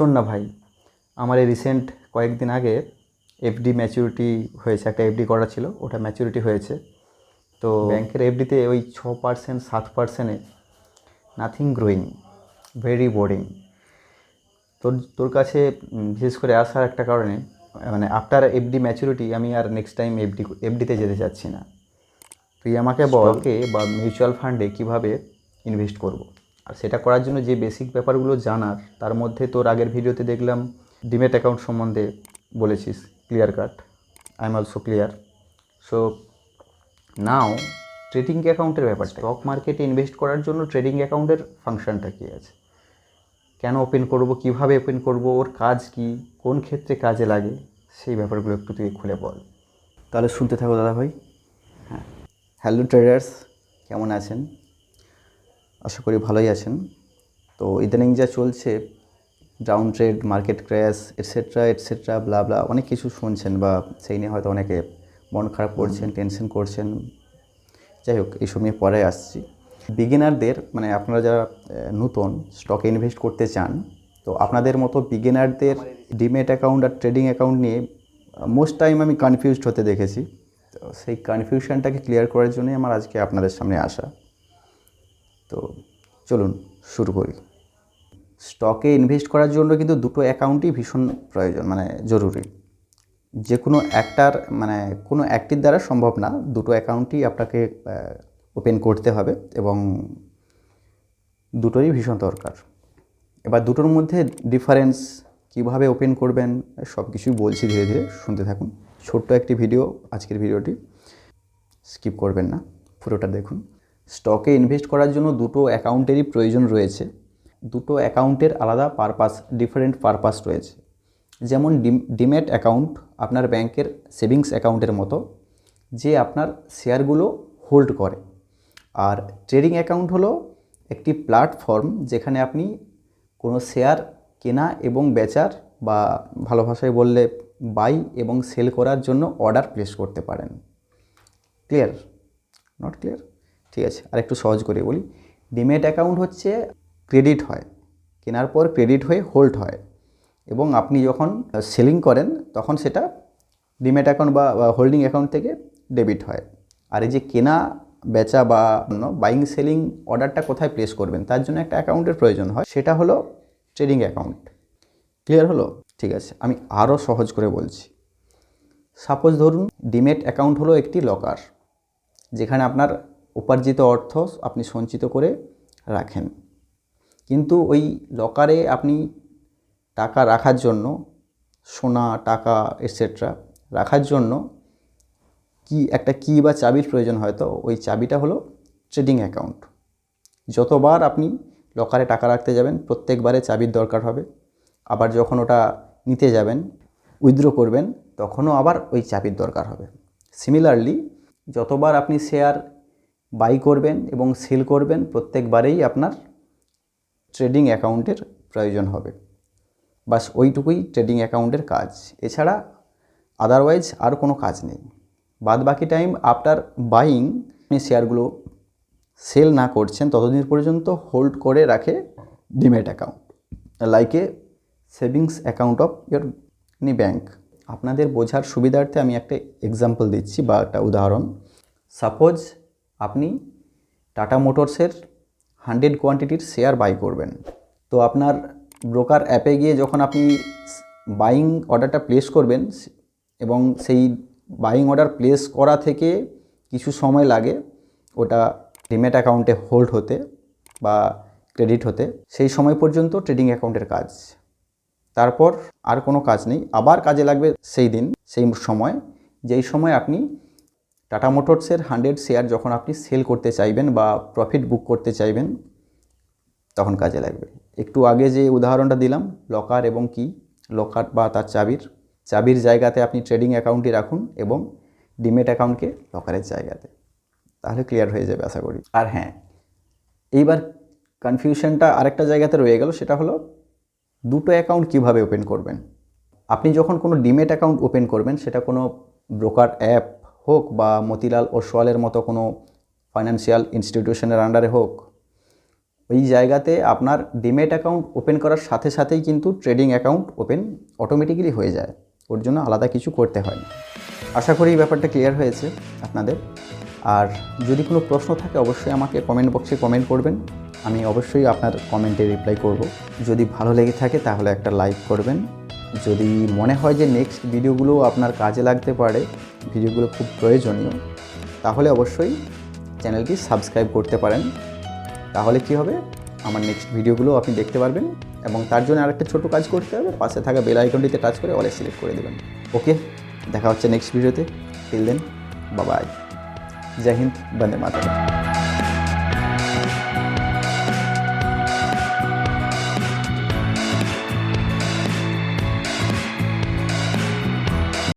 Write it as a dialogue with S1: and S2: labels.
S1: শোন না ভাই আমার এই রিসেন্ট কয়েকদিন আগে এফডি ম্যাচুরিটি হয়েছে একটা এফডি করা ছিল ওটা ম্যাচুরিটি হয়েছে। তো ব্যাংকের এফডিতে ওই ছ পার্সেন্ট সাত পার্সেন্টে নাথিং গ্রোয়িং ভেরি বোরিং তোর তোর কাছে বিশেষ করে আসার একটা কারণে মানে আফটার এফডি ম্যাচুরিটি আমি আর নেক্সট টাইম এফডি এফডিতে যেতে চাচ্ছি না। তুই আমাকে বলকে বা মিউচুয়াল ফান্ডে কীভাবে ইনভেস্ট করব। আর সেটা করার জন্য যে বেসিক ব্যাপারগুলো জানার তার মধ্যে তোর আগের ভিডিওতে দেখলাম ডিমেট অ্যাকাউন্ট সম্বন্ধে বলেছিস clear cut I am also clear so now trading অ্যাকাউন্টের ব্যাপার স্টক মার্কেটে ইনভেস্ট করার জন্য ট্রেডিং অ্যাকাউন্টের ফাংশনটা কী আছে? কেন ওপেন করব কীভাবে ওপেন করব ওর কাজ কি কোন ক্ষেত্রে কাজে লাগে সেই ব্যাপারগুলো একটু তুই খুলে বল। তাহলে শুনতে থাকো দাদা ভাই হ্যাঁ। হ্যালো ট্রেডার্স কেমন আছেন? আশা করি ভালোই আছেন। তো ইদানিং যা চলছে down trade market crash etcetera etcetera blah blah অনেক কিছু শুনছেন বা সেই নিয়ে হয়তো অনেকে মন খারাপ করছেন টেনশন করছেন। যাই হোক এইসব নিয়ে পরে আসছি। বিগিনারদের মানে আপনারা যারা নতুন স্টকে ইনভেস্ট করতে চান তো আপনাদের মতো বিগিনারদের ডিমেট অ্যাকাউন্ট আর ট্রেডিং অ্যাকাউন্ট নিয়ে মোস্ট টাইম আমি কনফিউজড হতে দেখেছি। তো সেই কনফিউশনটাকে ক্লিয়ার করার জন্যই আমার আজকে আপনাদের সামনে আসা। তো চলুন শুরু করি। স্টকে ইনভেস্ট করার জন্য কিন্তু দুটো অ্যাকাউন্টই ভীষণ প্রয়োজন মানে জরুরি। যে কোনো একটার মানে কোনো একটির দ্বারা সম্ভব না, দুটো অ্যাকাউন্টই আপনাকে ওপেন করতে হবে এবং দুটোই ভীষণ দরকার। এবার দুটোর মধ্যে ডিফারেন্স কীভাবে ওপেন করবেন, সব কিছুই বলছি ধীরে ধীরে, শুনতে থাকুন। ছোট্ট একটি ভিডিও আজকের ভিডিওটি স্কিপ করবেন না, পুরোটা দেখুন। স্টকে ইনভেস্ট করার জন্য দুটো অ্যাকাউন্টেরই প্রয়োজন রয়েছে। দুটো অ্যাকাউন্টের আলাদা পারপাস, ডিফারেন্ট পারপাস রয়েছে। যেমন ডিম ডিমেট অ্যাকাউন্ট আপনার ব্যাংকের সেভিংস অ্যাকাউন্টের মতো, যে আপনার শেয়ারগুলো হোল্ড করে। আর ট্রেডিং অ্যাকাউন্ট হলো একটি প্ল্যাটফর্ম যেখানে আপনি কোনো শেয়ার কেনা এবং বেচার বা ভালো ভাষায় বললে বাই এবং সেল করার জন্য অর্ডার প্লেস করতে পারেন। ক্লিয়ার? Not clear? ঠিক আছে, আর একটু সহজ করে বলি। ডিমেট অ্যাকাউন্ট হচ্ছে ক্রেডিট হয়, কেনার পর ক্রেডিট হয়ে হোল্ড হয়। এবং আপনি যখন সেলিং করেন, তখন সেটা ডিমেট অ্যাকাউন্ট বা হোল্ডিং অ্যাকাউন্ট থেকে ডেবিট হয়। আর এই যে কেনা, বেচা বা অন্য বাইং সেলিং অর্ডারটা কোথায় প্লেস করবেন, তার জন্য একটা অ্যাকাউন্টের প্রয়োজন হয়, সেটা হলো ট্রেডিং অ্যাকাউন্ট ক্লিয়ার হলো? ঠিক আছে, আমি আরও সহজ করে বলছি। সাপোজ ধরুন, ডিমেট অ্যাকাউন্ট হলো একটি লকার যেখানে আপনার উপার্জিত অর্থ আপনি সঞ্চিত করে রাখেন। কিন্তু ওই লকারে আপনি টাকা রাখার জন্য, সোনা, টাকা এটসেট্রা রাখার জন্য কি একটা কি বা চাবির প্রয়োজন হয় তো? ওই চাবিটা হলো ট্রেডিং অ্যাকাউন্ট যতবার আপনি লকারে টাকা রাখতে যাবেন, প্রত্যেকবারে চাবির দরকার হবে। আবার যখন ওটা নিতে যাবেন, উইথড্র করবেন, তখনও আবার ওই চাবির দরকার হবে। সিমিলারলি যতবার আপনি শেয়ার বাই করবেন এবং সেল করবেন প্রত্যেকবারেই আপনার ট্রেডিং অ্যাকাউন্টের প্রয়োজন হবে। বাস ওইটুকুই ট্রেডিং অ্যাকাউন্টের কাজ। এছাড়া আদারওয়াইজ আর কোনো কাজ নেই। বাদ বাকি টাইম আফটার বাইং আপনি শেয়ারগুলো সেল না করছেন, ততদিন পর্যন্ত হোল্ড করে রাখে demat account like a savings account of your near bank আপনাদের বোঝার সুবিধার্থে আমি একটা এক্সাম্পল দিচ্ছি বা একটা উদাহরণ। সাপোজ আপনি টাটা মোটরসের হান্ড্রেড কোয়ান্টিটির শেয়ার বাই করবেন। তো আপনার ব্রোকার অ্যাপে গিয়ে যখন আপনি বাইং অর্ডারটা প্লেস করবেন এবং সেই বাইং অর্ডার প্লেস করা থেকে কিছু সময় লাগে ওটা ডিমেট অ্যাকাউন্টে হোল্ড হতে বা ক্রেডিট হতে, সেই সময় পর্যন্ত ট্রেডিং অ্যাকাউন্টের কাজ। তারপর আর কোনো কাজ নেই। আবার কাজে লাগবে সেই দিন, সেই সময়, যেই সময় আপনি টাটা মোটরসের হান্ড্রেড শেয়ার যখন আপনি সেল করতে চাইবেন বা প্রফিট বুক করতে চাইবেন, তখন কাজে লাগবে। একটু আগে যে উদাহরণটা দিলাম লকার এবং কি লকার বা তার চাবির চাবির জায়গাতে আপনি ট্রেডিং অ্যাকাউন্টটি রাখুন এবং ডিমেট অ্যাকাউন্টকে লকারের জায়গাতে। তাহলে ক্লিয়ার হয়ে যাবে আশা করি। আর হ্যাঁ এইবার কনফিউশনটা আরেকটা জায়গাতে রয়ে গেল, সেটা হলো দুটো অ্যাকাউন্ট কীভাবে ওপেন করবেন? আপনি যখন কোনো ডিমেট অ্যাকাউন্ট ওপেন করবেন, সেটা কোনো ব্রোকার অ্যাপ হোক বা মতিলাল ওসওয়ালের মতো কোনো ফাইন্যান্সিয়াল ইনস্টিটিউশনের আন্ডারে হোক, ওই জায়গাতে আপনার ডিমেট অ্যাকাউন্ট ওপেন করার সাথে সাথেই কিন্তু ট্রেডিং অ্যাকাউন্ট ওপেন অটোমেটিক্যালি হয়ে যায়। ওর জন্য আলাদা কিছু করতে হয় না। আশা করি এই ব্যাপারটা ক্লিয়ার হয়েছে আপনাদের। আর যদি কোনো প্রশ্ন থাকে, অবশ্যই আমাকে কমেন্ট বক্সে কমেন্ট করবেন। আমি অবশ্যই আপনার কমেন্টে রিপ্লাই করব। যদি ভালো লেগে থাকে, তাহলে একটা লাইক করবেন। যদি মনে হয় যে নেক্সট ভিডিওগুলো আপনার কাজে লাগতে পারে ভিডিওগুলো খুব প্রয়োজনীয়, তাহলে অবশ্যই চ্যানেলটি সাবস্ক্রাইব করতে পারেন। তাহলে কি হবে? আমার নেক্সট ভিডিওগুলো আপনি দেখতে পারবেন এবং তার জন্য আরেকটা ছোটো কাজ করতে হবে। পাশে থাকা বেল আইকনটিতে টাচ করে অলে সিলেক্ট করে দেবেন। ওকে দেখা হচ্ছে নেক্সট ভিডিওতে টিল দেন বাবাই জয় হিন্দ, বন্দে মাতরম।